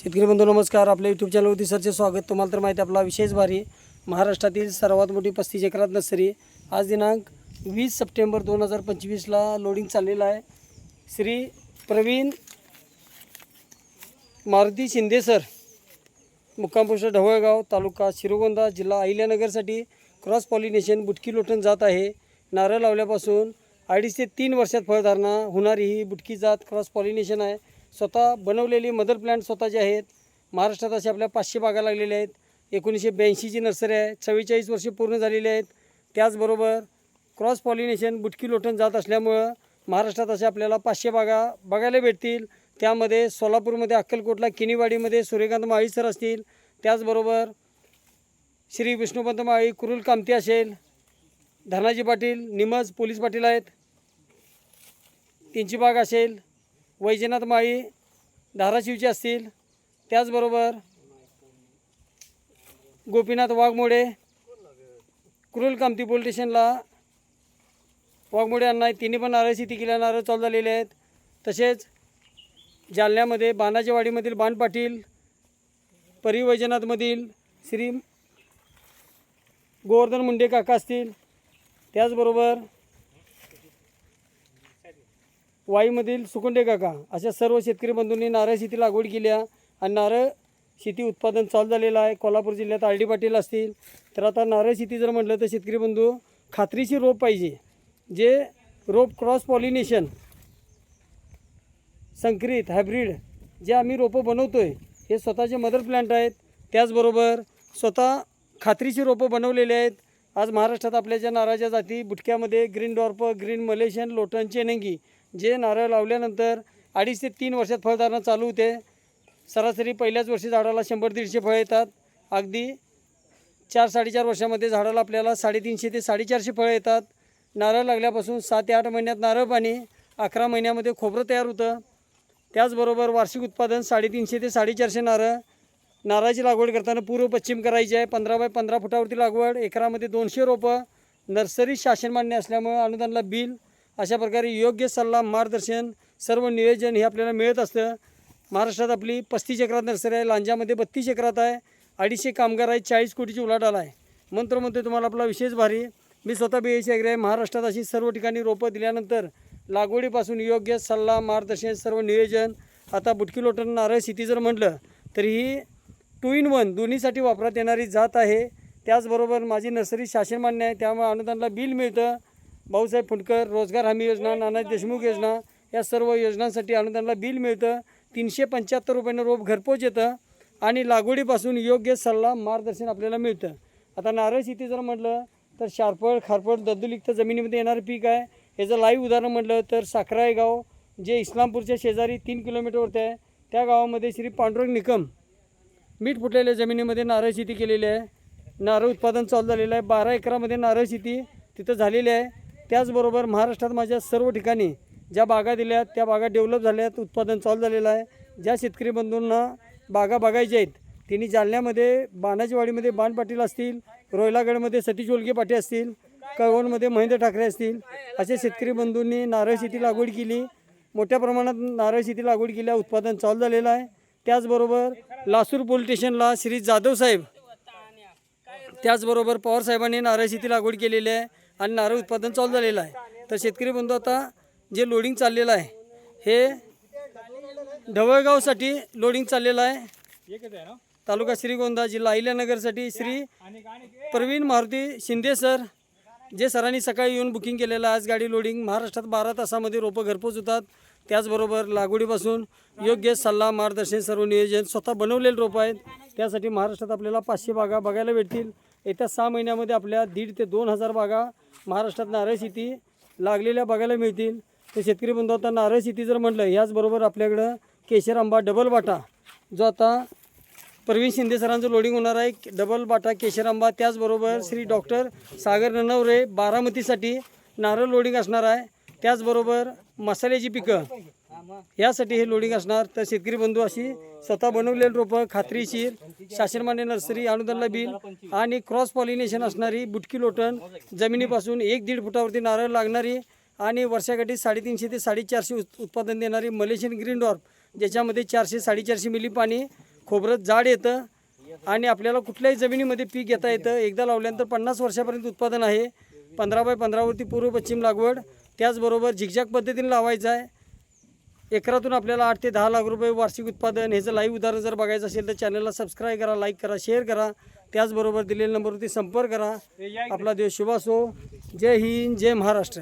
शेतकरी बंधू नमस्कार. आपल्या यूट्यूब चॅनलवरती सरचे स्वागत. तुम्हाला तर माहिती आपला विशेष भारी. महाराष्ट्रातील सर्वात मोठी पस्तीस एकरात नर्सरी. आज दिनांक वीस सप्टेंबर दोन हजार पंचवीसला लोडिंग चाललेलं आहे. श्री प्रवीण मारुती शिंदे सर मुक्काम ढवळगाव तालुका शिरोगोंदा जिल्हा अहिल्यानगरसाठी क्रॉस पॉलिनेशन बुटकी लोटण जात आहे. नारळ लावल्यापासून अडीच ते तीन वर्षात फळधारणा होणारी ही बुटकी जात क्रॉस पॉलिनेशन आहे. स्वतः बनवलेली मदर प्लांट स्वतःचे आहेत महाराष्ट्रात असे आपल्या पाचशे बागा लागलेल्या आहेत. एकोणीसशे ब्याऐंशीची नर्सरी आहे चव्वेचाळीस वर्षे पूर्ण झालेली आहेत. त्याचबरोबर क्रॉस पॉलिनेशन बुटकी लोटण जात असल्यामुळं महाराष्ट्रात असे आपल्याला पाचशे बागा बघायला भेटतील. त्यामध्ये सोलापूरमध्ये अक्कलकोटला किनीवाडीमध्ये सूर्यकांत माळी सर असतील. त्याचबरोबर श्री विष्णुपंत माळी कुरुल कामती असेल. धनाजी पाटील निमज पोलीस पाटील आहेत. त्यांची बाग असेल. वैजनाथ माळी धाराशिवचे असतील. त्याचबरोबर गोपीनाथ वाघमोडे क्रुल कामती पोलीस स्टेशनला वाघमोडे यांना तिन्ही पण नारळ शेती केल्या नारळ चालू झालेले आहेत. तसेच जालन्यामध्ये बाणाजेवाडीमधील बाण पाटील परिवैजनाथमधील श्री गोवर्धन मुंडे काका असतील. त्याचबरोबर वाईमधील सुकुंडे काका अशा सर्व शेतकरी बंधूंनी नारळ शेती लागवड केल्या आणि नारळ शेती उत्पादन चालू झालेलं आहे. कोल्हापूर जिल्ह्यात आर डी पाटील असतील. तर आता नारळ शेती जर म्हटलं तर शेतकरी बंधू खात्रीची रोप पाहिजे. जे रोप क्रॉस पॉलिनेशन संकरित हायब्रीड जे आम्ही रोपं बनवतो आहे हे स्वतःचे मदर प्लांट आहेत. त्याचबरोबर स्वतः खात्रीची रोपं बनवलेले आहेत. आज महाराष्ट्रात आपल्या ज्या नारळाच्या जाती बुटक्यामध्ये green dwarf green Malaysian Lotan Chenangi जे नारळ लावल्यानंतर अडीच ते तीन वर्षात फळधारणा चालू होते. सरासरी पहिल्याच वर्षी झाडाला शंभर दीडशे फळं येतात. अगदी चार साडेचार वर्षामध्ये झाडाला आपल्याला साडेतीनशे ते साडेचारशे फळं येतात. नारळ लागल्यापासून सात ते आठ महिन्यात नारळ पाणी अकरा महिन्यामध्ये खोबरं तयार होतं. त्याचबरोबर वार्षिक उत्पादन साडेतीनशे ते साडेचारशे नारळ. नारळाची लागवड करताना पूर्व पश्चिम करायची आहे. पंधरा बाय पंधरा फुटावरती लागवड एकरामध्ये दोनशे रोपं. नर्सरी शासन मान्य असल्यामुळं अनुदानला बिल अशा प्रकारे योग्य सल्ला मार्गदर्शन सर्व नियोजन हे आपल्याला मिळत असतं. महाराष्ट्रात आपली पस्तीस एकरात नर्सरी आहे लांजामध्ये बत्तीस एकरात आहे अडीचशे कामगार आहे चाळीस कोटीची उलाढाल आहे. मंत्र म्हणतो तुम्हाला आपला विशेष भारी. मी स्वतः बी एस आहे. महाराष्ट्रात अशी सर्व ठिकाणी रोपं दिल्यानंतर लागवडीपासून योग्य सल्ला मार्गदर्शन सर्व नियोजन. आता बुटकी लोटण नारळ शेती जर म्हटलं तर ही टू इन वन दोन्हीसाठी वापरात येणारी जात आहे. त्याचबरोबर माझी नर्सरी शासनमान्य आहे त्यामुळे अनुदानला बिल मिळतं. भाऊसाहेब फुंडकर रोजगार हमी योजना नाना देशमुख योजना या सर्व योजनांसाठी अनुदानाला बिल मिळतं. तीनशे पंच्याहत्तर रुपयानं रोप घरपोच येतं आणि लागवडीपासून योग्य सल्ला मार्गदर्शन आपल्याला मिळतं. आता नारळ शेती जर म्हटलं तर शारपळ खारपळ दद्दुलिक्त जमिनीमध्ये येणारं पीक आहे. याचं लाईव्ह उदाहरण म्हटलं तर साखराई गाव जे इस्लामपूरच्या शेजारी तीन किलोमीटरवरती आहे त्या गावामध्ये श्री पांडुरंग निकम मीठ फुटलेल्या जमिनीमध्ये नारळ शेती केलेली आहे. नारळ उत्पादन चालू झालेलं आहे. बारा एकरामध्ये नारळ शेती तिथं झालेली आहे. त्याचबरोबर महाराष्ट्रात माझ्या सर्व ठिकाणी ज्या बागा दिल्या त्या बागा डेव्हलप झाल्या आहेत उत्पादन चालू झालेलं आहे. ज्या शेतकरी बंधूंना बागा बघायच्या आहेत त्यांनी जालन्यामध्ये बाणाजीवाडीमध्ये बाण पाटील असतील रोहिलागडमध्ये सतीश ओलगे पाटील असतील कळवणमध्ये महेंद्र ठाकरे असतील असे शेतकरी बंधूंनी नारळ शेती लागवड केली. मोठ्या प्रमाणात नारळ शेती लागवड केल्या उत्पादन चालू झालेलं आहे. त्याचबरोबर लासूर पोलीस स्टेशनला श्री जाधव साहेब त्याचबरोबर पवारसाहेबांनी नारळ शेती लागवड केलेली आहे. आणि नारळ उत्पादन चालू झालेलं आहे. तर शेतकरी बंधू आता जे लोडिंग चाललेलं आहे हे ढवळगावसाठी लोडिंग चाललेलं आहे. तालुका श्रीगोंदा जिल्हा अहिल्यानगरसाठी श्री प्रवीण मारुती शिंदे सर जे सरांनी सकाळी येऊन बुकिंग केलेलं आहे. आज गाडी लोडिंग महाराष्ट्रात बारा तासामध्ये रोपं घरपोच होतात. त्याचबरोबर लागवडीपासून योग्य सल्ला मार्गदर्शन सर्व नियोजन स्वतः बनवलेले रोपं आहेत. त्यासाठी महाराष्ट्रात आपल्याला पाचशे बागा बघायला भेटतील. येत्या सहा महिन्यामध्ये आपल्या दीड ते दोन हजार बागा महाराष्ट्रात नारळ शेती लागलेल्या बघायला मिळतील. तर शेतकरी बंधू आता नारळ शेती जर म्हटलं याचबरोबर आपल्याकडं केशर आंबा डबल बाटा जो आता प्रवीण शिंदे सरांचं लोडिंग होणार आहे. डबल बाटा केशर आंबा त्याचबरोबर श्री डॉक्टर सागर ननवरे बारामतीसाठी नारळ लोडिंग असणार आहे. त्याचबरोबर मसाल्याची पिकं. यासाठी हे लोडिंग असणार. तर शेतकरी बंधू अशी स्वतः बनवलेली रोपं खात्रीशीर शासनमान्य नर्सरी अनुदानला बिल आणि क्रॉस पॉलिनेशन असणारी बुटकी लोटण. जमिनीपासून एक दीड फुटावरती नारळ लागणारी आणि वर्षाकाठी साडेतीनशे ते साडेचारशे उत्पादन देणारी मलेशियन ग्रीन डॉर्फ ज्याच्यामध्ये चारशे साडेचारशे मिली पाणी खोबरं जाड येतं आणि आपल्याला कुठल्याही जमिनीमध्ये पीक घेता येतं. एकदा लावल्यानंतर पन्नास वर्षापर्यंत उत्पादन आहे. पंधरा बाय पंधरावरती पूर्व पश्चिम लागवड. त्याचबरोबर झिकझॅक पद्धतीने लावायचं आहे. एकरातून आपल्याला आठ ते दहा लाख रुपये वार्षिक उत्पादन ह्याचं लाईव्ह उदाहरण जर बघायचं असेल तर चॅनलला सबस्क्राईब करा लाईक करा शेअर करा. त्याचबरोबर दिलेल्या नंबरवरती संपर्क करा. आपला देश शुभ असो. जय हिंद जय महाराष्ट्र.